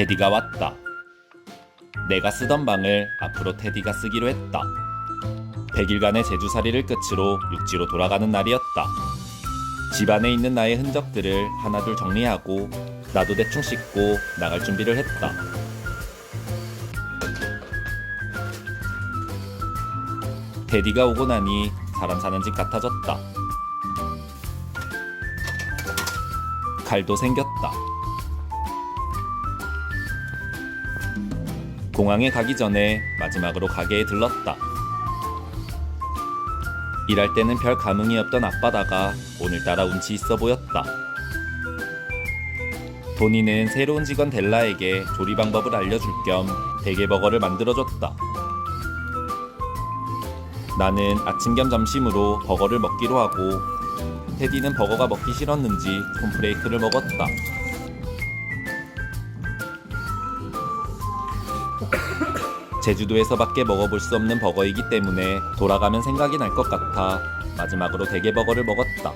테디가 왔다. 내가 쓰던 방을 앞으로 테디가 쓰기로 했다. 100일간의 제주살이를 끝으로 육지로 돌아가는 날이었다. 집 안에 있는 나의 흔적들을 하나둘 정리하고 나도 대충 씻고 나갈 준비를 했다. 테디가 오고 나니 사람 사는 집 같아졌다. 칼도 생겼다. 공항에 가기 전에 마지막으로 가게에 들렀다. 일할 때는 별 감흥이 없던 앞바다가 오늘따라 운치 있어 보였다. 도니는 새로운 직원 델라에게 조리 방법을 알려줄 겸 대게버거를 만들어줬다. 나는 아침 겸 점심으로 버거를 먹기로 하고 테디는 버거가 먹기 싫었는지 콘프레이크를 먹었다. 제주도에서밖에 먹어볼 수 없는 버거이기 때문에 돌아가면 생각이 날 것 같아 마지막으로 대게버거를 먹었다.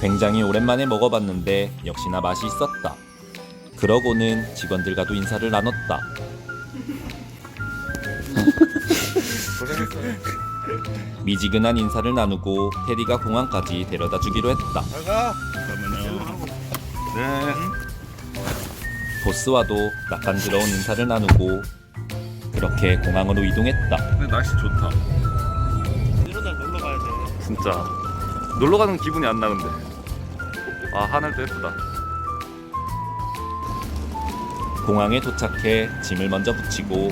굉장히 오랜만에 먹어봤는데 역시나 맛이 있었다. 그러고는 직원들과도 인사를 나눴다. 고생했어요. 미지근한 인사를 나누고 테디가 공항까지 데려다 주기로 했다. 잘가. 네. 보스와도 낯간지러운 인사를 나누고 그렇게 공항으로 이동했다. 근데 날씨 좋다. 이런 날 놀러 가야 돼. 진짜. 놀러 가는 기분이 안 나는데. 아 하늘도 예쁘다. 공항에 도착해 짐을 먼저 붙이고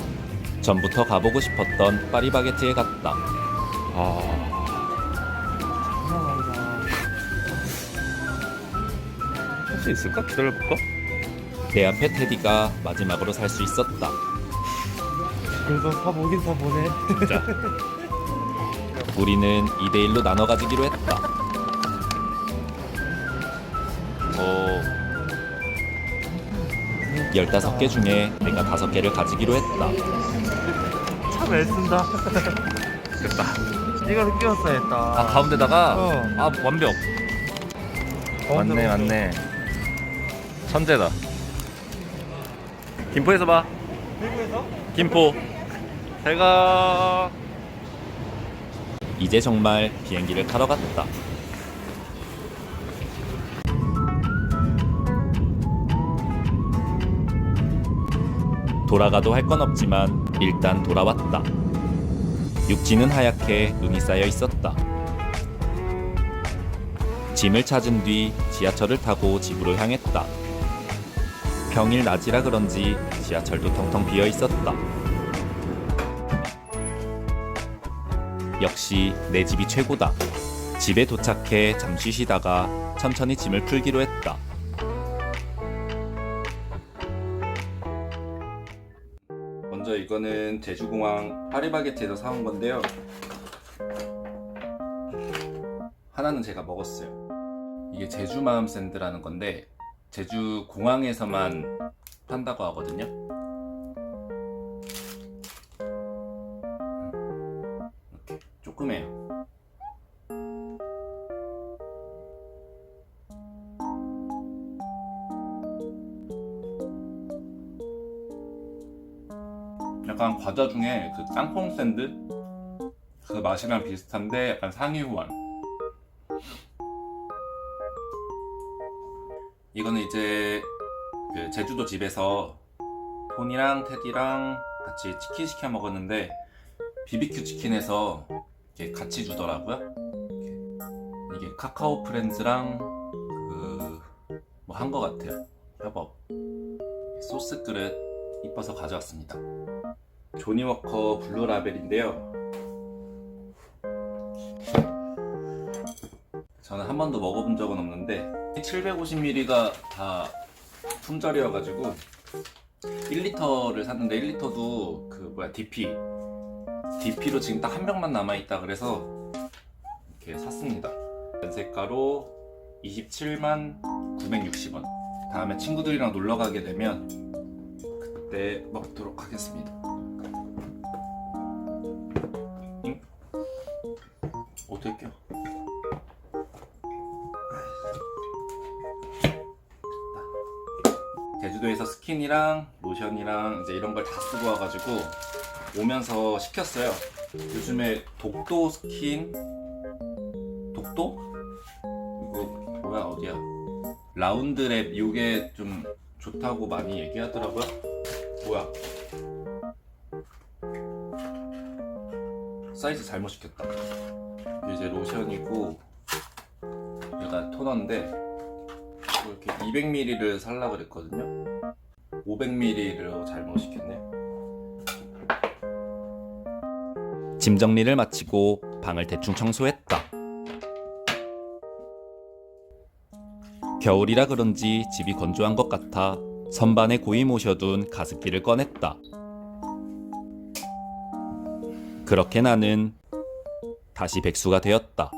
전부터 가보고 싶었던 파리바게트에 갔다. 아. 할 수 있을까? 기다려볼까? 내 앞에 테디가 마지막으로 살 수 있었다. 그래도 사보긴 사보네. 진짜. 우리는 2대1로 나눠 가지기로 했다. 어. 15개 중에 내가 5개를 가지기로 했다. 참 애쓴다. 됐다. 이걸 끼웠어야 했다. 아 가운데다가. 어. 아 완벽. 맞네 맞네. 천재다. 김포에서 봐. 대구에서? 김포. 잘 가. 이제 정말 비행기를 타러 갔다. 돌아가도 할 건 없지만 일단 돌아왔다. 육지는 하얗게 눈이 쌓여 있었다. 짐을 찾은 뒤 지하철을 타고 집으로 향했다. 평일 낮이라 그런지 지하철도 텅텅 비어 있었다. 역시 내 집이 최고다. 집에 도착해 잠시 쉬다가 천천히 짐을 풀기로 했다. 먼저 이거는 제주공항 파리바게트에서 사온 건데요. 하나는 제가 먹었어요. 이게 제주 마음 샌드라는 건데 제주 공항에서만 판다고 하거든요. 이렇게 조그매요. 약간 과자 중에 그 땅콩 샌드 그 맛이랑 비슷한데 약간 상위 호환. 이거는 이제 그 제주도 집에서 톤이랑 테디랑 같이 치킨 시켜 먹었는데 BBQ 치킨에서 이렇게 같이 주더라고요. 이게 카카오 프렌즈랑 그 뭐 한 거 같아요. 협업. 소스 그릇 이뻐서 가져왔습니다. 조니워커 블루 라벨인데요. 저는 한 번도 먹어본 적은 없는데 750ml가 다 품절이어가지고 1리터를 샀는데 1리터도 그 뭐야 DP DP로 지금 딱 한 병만 남아있다 그래서 이렇게 샀습니다. 연세가로 27만 960원. 다음에 친구들이랑 놀러 가게 되면 그때 먹도록 하겠습니다. 응? 어떻게 껴? 백도에서 스킨이랑 로션이랑 이제 이런 걸 다 쓰고 와가지고 오면서 시켰어요. 요즘에 독도 스킨 독도? 이거 뭐야 어디야? 라운드랩 요게 좀 좋다고 많이 얘기하더라고요. 뭐야? 사이즈 잘못 시켰다. 이제 로션이고 얘가 토너인데 이렇게 200ml를 살라 그랬거든요. 500ml를 잘못 시켰네. 짐 정리를 마치고 방을 대충 청소했다. 겨울이라 그런지 집이 건조한 것 같아 선반에 고이 모셔둔 가습기를 꺼냈다. 그렇게 나는 다시 백수가 되었다.